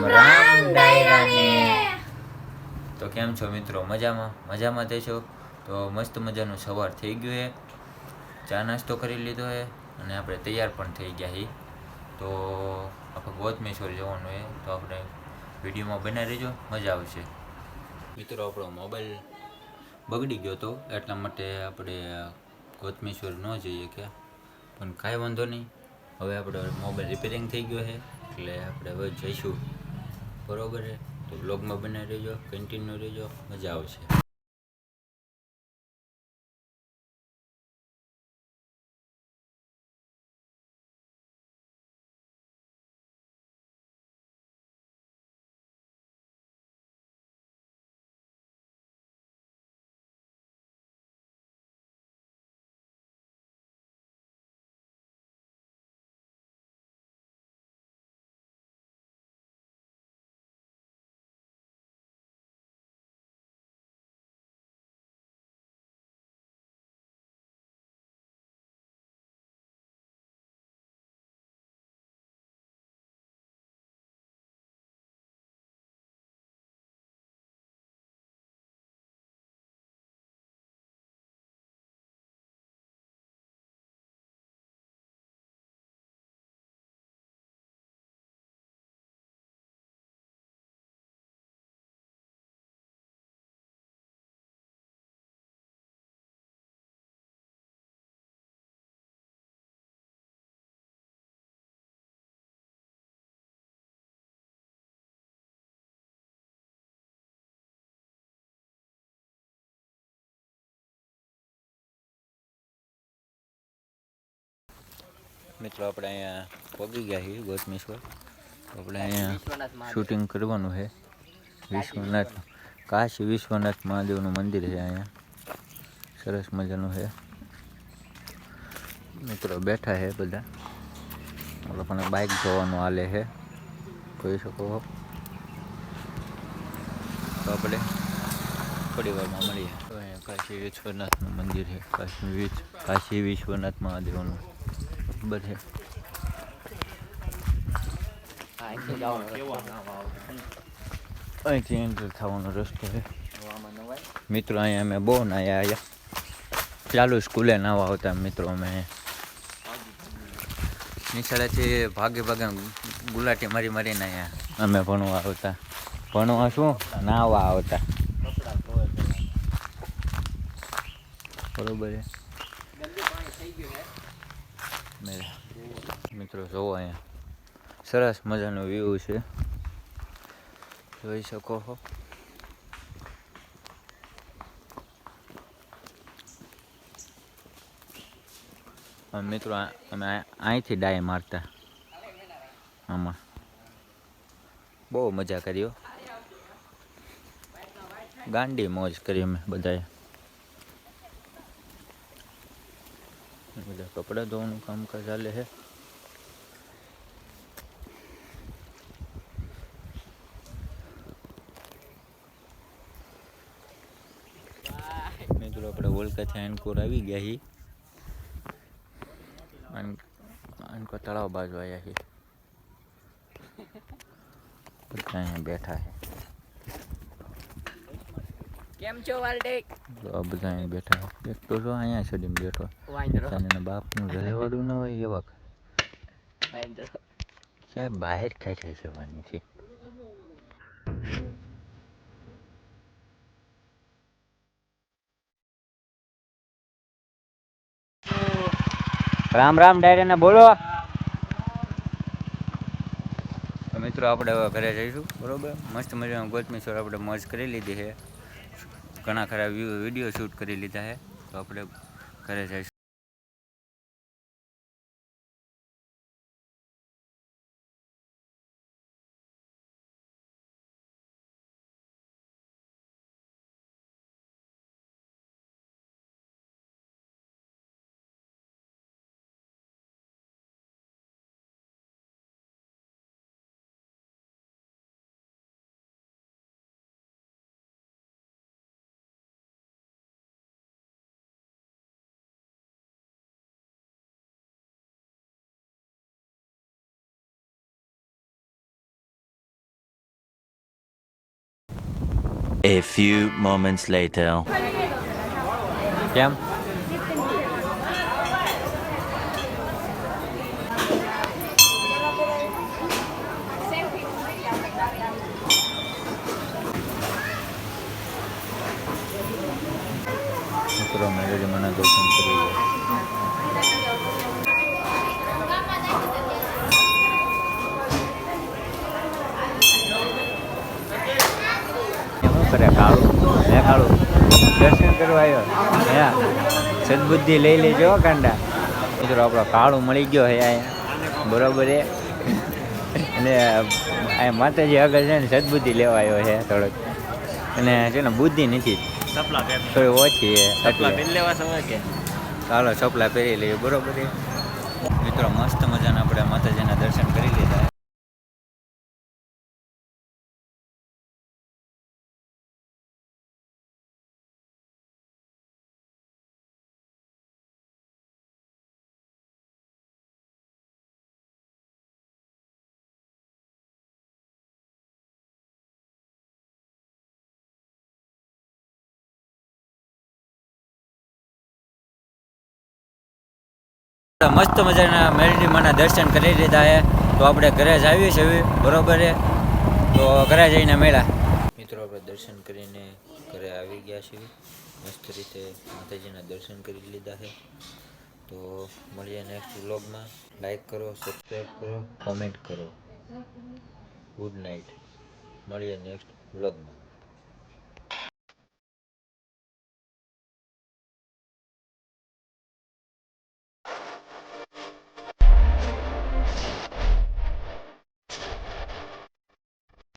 રામ રામ ડાયરાને તો કેમ છો મિત્રો? મજામાં? મજામાં તે છો? તો મસ્ત મજાનું સવાર થઈ ગયું છે ચા નાસ્તો કરી લીધો છે અને આપણે તૈયાર પણ થઈ ગયા છીએ તો આપણે ગોતમેશ્વર જવાનું છે તો આપણે વિડીયોમાં બનાવી રહેજો. મજા આવશે. મિત્રો આપણો મોબાઈલ બગડી ગયો હતો એટલા માટે આપણે ગોતમેશ્વર ન જઈએ કે. પણ કાંઈ વાંધો નહીં. હવે આપણે મોબાઈલ રિપેરિંગ થઈ ગયો છે એટલે આપણે હવે જઈશું. બરોબર છે? તો બ્લોગમાં બનાવી રહેજો કન્ટિન્યુ રહેજો મજા આવશે. મિત્રો આપણે અહીંયા પગી ગયા છીએ ગોતમેશ્વર. આપણે અહીંયા શૂટિંગ કરવાનું છે. વિશ્વનાથ કાશી વિશ્વનાથ મહાદેવનું મંદિર છે અહીંયા. સરસ મજાનું છે. મિત્રો બેઠા છે બધા. લોકોને બાઇક જોવાનું હાલે છે. જોઈ શકો તો આપણે થોડી વારમાં મળીએ. તો અહીંયા કાશી વિશ્વનાથનું મંદિર છે. કાશી વિશ્વ કાશી વિશ્વનાથ મહાદેવનું. છે. અહીંથી એન્ટર થવાનો રસ્તો છે. મિત્રો, અહીંયા અમે બહુ નાયા આવ્યા ચાલુ સ્કૂલે નાવા આવતા મિત્રો અમે. નિશાળેથી ભાગે ભાગે ગુલાટી મારી મારીને અહીંયા અમે ભણવા આવતા. ભણવા શું? નાવા આવતા. બરોબર મિત્રો જોવો અહીંયા. સરસ મજાનો વ્યૂ છે. જોઈ શકો છો મિત્રો અમે અહીંથી ડાય મારતા. આમાં. બહુ મજા કર્યો ગાંડી મોજ કરી અમે બધાએ. બધા કપડાં ધોવાનું કામકાજ ચાલે છે મિત્રો આપણે વોલકાથી આનકોર આવી ગયા છીએ આન- આનકોર તળાવ બાજુ આવ્યા છીએ બધા અહીંયા બેઠા છે કેમ છો વાલટેક? આ બધા અહીં બેઠા. એક તો જો અહીંયા ચડીને બેઠો. વાંદરો બાપનું રહેવાડું ન હોય એવા. વાંદરો ક્યાંય બહાર ખાઈ જવાની છે. રામ રામ ડાયરાને બોલો. તો મિત્રો આપણે હવે ઘરે જઈશું બરોબર? મસ્ત મજાનું ગોતમેશ્વર આપણે મોજ કરી લીધી છે. ઘણા ખરા વીડિયો શૂટ કરી લીધા છે. તો આપણે ઘરે જઈશું. A few moments later. કેમ મિત્રો મેલેડી મને દર્શન કરી કરે કાળું. હે કાળું. દર્શન કરવા આવ્યો. હે સદબુદ્ધિ લઈ લેજો કાંડા મિત્રો આપણો કાળું મળી ગયો હે અહીંયા. બરોબર એ અને આ માતાજી આગળ છે ને સદબુદ્ધિ લેવા આવ્યો છે થોડોક. અને છે ને બુદ્ધિ નથી. થોડી ઓછી છે ચાલો ચપલા પહેરી લઈએ. બરોબર એ મિત્રો મસ્ત મજાના આપણે માતાજીના દર્શન કરી લીધા. મસ્ત મજાના મેરડીમાંના દર્શન કરી લીધા છે. તો આપણે ઘરે જ આવીએ છીએ બરોબર તો ઘરે જઈને મેળા. મિત્રો, આપણે દર્શન કરીને ઘરે આવી ગયા છીએ. મસ્ત રીતે માતાજીના દર્શન કરી લીધા છે. તો મળીએ નેક્સ્ટ વ્લોગમાં લાઈક કરો સબસ્ક્રાઈબ કરો કોમેન્ટ કરો. ગુડ નાઇટ મળીએ નેક્સ્ટ વ્લોગમાં